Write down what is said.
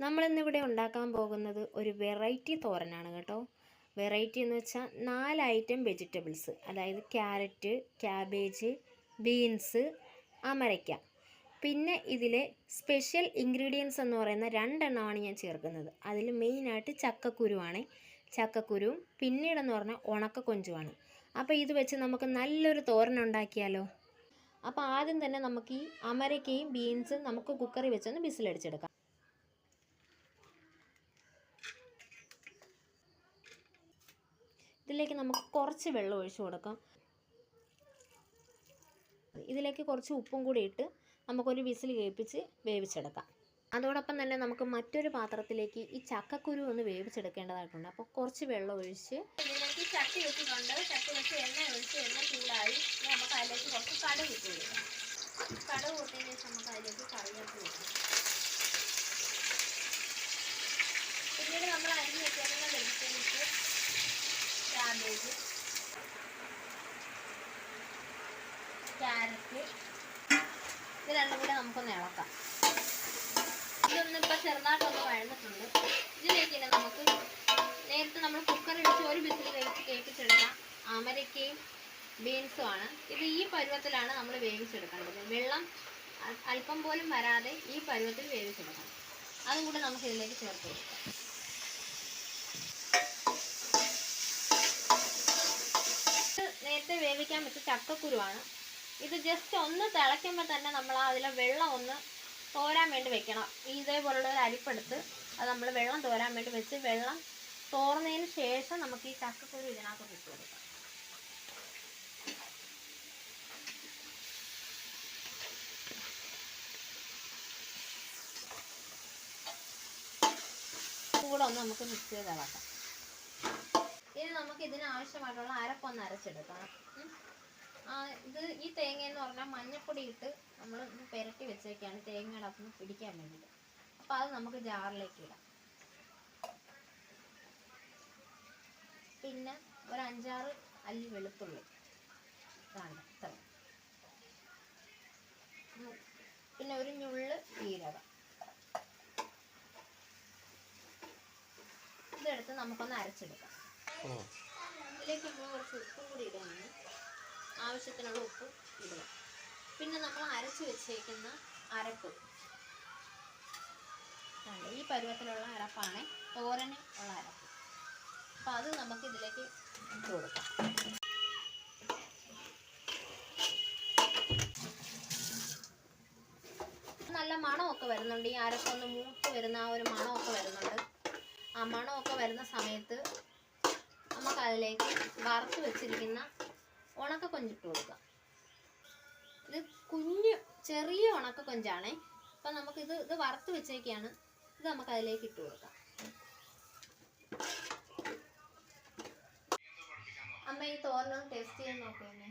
നമ്മളിന്നിവിടെ ഉണ്ടാക്കാൻ പോകുന്നത് ഒരു വെറൈറ്റി തോരനാണ് കേട്ടോ. വെറൈറ്റി എന്ന് വെച്ചാൽ നാല് ഐറ്റം വെജിറ്റബിൾസ് അതായത് ക്യാരറ്റ് ക്യാബേജ് ബീൻസ് അമരയ്ക്ക. പിന്നെ ഇതിലെ സ്പെഷ്യൽ ഇൻഗ്രീഡിയൻസ് എന്ന് പറയുന്ന രണ്ടെണ്ണമാണ് ഞാൻ ചേർക്കുന്നത്. അതിൽ മെയിനായിട്ട് ചക്കക്കുരുവാണ്. ചക്കക്കുരു പിന്നീടെന്ന് പറഞ്ഞാൽ ഉണക്ക കൊഞ്ചുമാണ് അപ്പോൾ ഇത് വെച്ച് നമുക്ക് നല്ലൊരു തോരൻ ഉണ്ടാക്കിയാലോ? അപ്പോൾ ആദ്യം തന്നെ നമുക്ക് ഈ അമരയ്ക്കയും ബീൻസും നമുക്ക് കുക്കറിൽ വെച്ചൊന്ന് ബിസിലടിച്ചെടുക്കാം ഇതിലേക്ക് നമുക്ക് കുറച്ച് വെള്ളം ഒഴിച്ചു കൊടുക്കാം. ഇതിലേക്ക് കുറച്ച് ഉപ്പും കൂടി ഇട്ട് നമുക്കൊരു വിസിൽ കേൾപ്പിച്ച് വേവിച്ചെടുക്കാം. അതോടൊപ്പം തന്നെ നമുക്ക് മറ്റൊരു പാത്രത്തിലേക്ക് ഈ ചക്കക്കുരു ഒന്ന് വേവിച്ചെടുക്കേണ്ടതായിട്ടുണ്ട്. അപ്പോൾ കുറച്ച് വെള്ളം ഒഴിച്ച് ഇതിലേക്ക് ചട്ടി വെച്ചിട്ടുണ്ട്. ചട്ടി വെച്ച് എണ്ണ ഒഴിച്ച് എണ്ണ ചൂടായി. നമുക്ക് അതിലേക്ക് കുറച്ച് കടുക് ഇട്ട് കൊടുക്കാം. കടുക് കൂട്ടിയതിന് ശേഷം നമുക്ക് അതിലേക്ക് കറിവേപ്പ് കൊടുക്കാം പിന്നീട് നമ്മൾ അരിഞ്ഞ് വെച്ചേക്കുന്ന വെജിറ്റബിൾസ് ക്യാബേജ് ക്യാരറ്റ്. ഇത് രണ്ടും കൂടെ നമുക്കൊന്ന് ഇളക്കാം. ഇതൊന്ന് ഇപ്പോൾ ചെറുതായിട്ടൊന്ന് വഴന്നിട്ടുണ്ട്. ഇതിലേക്ക് തന്നെ നമുക്ക് നേരത്തെ നമ്മൾ കുക്കറിൽ വെച്ച് ഒരു ബിസിൽ വേവിച്ച് കേൾപ്പിച്ചെടുക്കാം അമരയ്ക്കയും ബീൻസുമാണ് ഇത് ഈ പരുവത്തിലാണ് നമ്മൾ വേവിച്ചെടുക്കേണ്ടത്. വെള്ളം അല്പം പോലും വരാതെ ഈ പരുവത്തിൽ വേവിച്ചെടുക്കണം. അതും കൂടെ നമുക്ക് ഇതിലേക്ക് ചേർത്ത് കൊടുക്കാം ഇത് നേരത്തെ വേവിക്കാൻ വെച്ച ചക്കക്കുരുവാണ്. ഇത് ജസ്റ്റ് ഒന്ന് തിളയ്ക്കുമ്പോൾ തന്നെ നമ്മൾ അതിലെ വെള്ളം ഒന്ന് തോരാൻ വേണ്ടി വെക്കണം. ഈ ഇതേപോലുള്ള ഒരു അരിപ്പെടുത്ത് അത് നമ്മൾ വെള്ളം തോരാൻ വേണ്ടി വെച്ച് വെള്ളം തോർന്നതിന് ശേഷം നമുക്ക് ഈ ചക്കക്കുരു ഇതിനകത്ത് ഇട്ട് കൊടുക്കാം. കൂടെ ഒന്ന് നമുക്ക് മിക്സ് ചെയ്ത് ഇളക്കാം. ഇനി നമുക്ക് ഇതിന് ആവശ്യമായിട്ടുള്ള അരപ്പൊന്ന് അരച്ചെടുക്കാം ഇത് ഈ തേങ്ങ എന്ന് പറഞ്ഞാൽ മഞ്ഞപ്പൊടി ഇട്ട് നമ്മൾ പുരട്ടി വെച്ചേക്കാണ് തേങ്ങയുടെ അകത്തുനിന്ന് പിടിക്കാൻ വേണ്ടിയിട്ട്. അപ്പോൾ അത് നമുക്ക് ജാറിലേക്ക് ഇടാം. പിന്നെ ഒരു അഞ്ചാറ് അല്ലി വെളുത്തുള്ളി. ഇതാണ് ഇത്ര. പിന്നെ ഒരു ഞുള്ള് ജീരകം. ഇതെടുത്ത് നമുക്കൊന്ന് അരച്ചെടുക്കാം. ഇതിലേക്ക് നമ്മൾ കുറച്ച് ഉപ്പും കൂടി ഇടുകയാണ്. ആവശ്യത്തിനുള്ള ഉപ്പ് ഇടുക പിന്നെ നമ്മൾ അരച്ച് വെച്ചേക്കുന്ന അരപ്പ്. ഈ പരുവത്തിലുള്ള അരപ്പാണ് തോരന് ഉള്ള അരപ്പ്. അപ്പം അത് നമുക്ക് ഇതിലേക്ക് ഇട്ട് കൊടുക്കാം. നല്ല മണമൊക്കെ വരുന്നുണ്ട്. ഈ അരപ്പൊന്ന് മൂത്ത് വരുന്ന ആ ഒരു മണമൊക്കെ വരുന്നുണ്ട്. ആ മണമൊക്കെ വരുന്ന സമയത്ത് അതിലേക്ക് വറുത്ത് വെച്ചിരിക്കുന്ന ഉണക്ക കൊഞ്ചിട്ട് കൊടുക്കുക. ഇത് കുഞ്ഞ് ചെറിയ ഉണക്ക കൊഞ്ചാണേ അപ്പം നമുക്കിത് ഇത് വറുത്ത് വെച്ചേക്കാണ്. ഇത് നമുക്ക് അതിലേക്ക് ഇട്ട് കൊടുക്കാം. അമ്മ ഈ തോരനൊന്ന് ടേസ്റ്റ് ചെയ്യാൻ നോക്കിയേ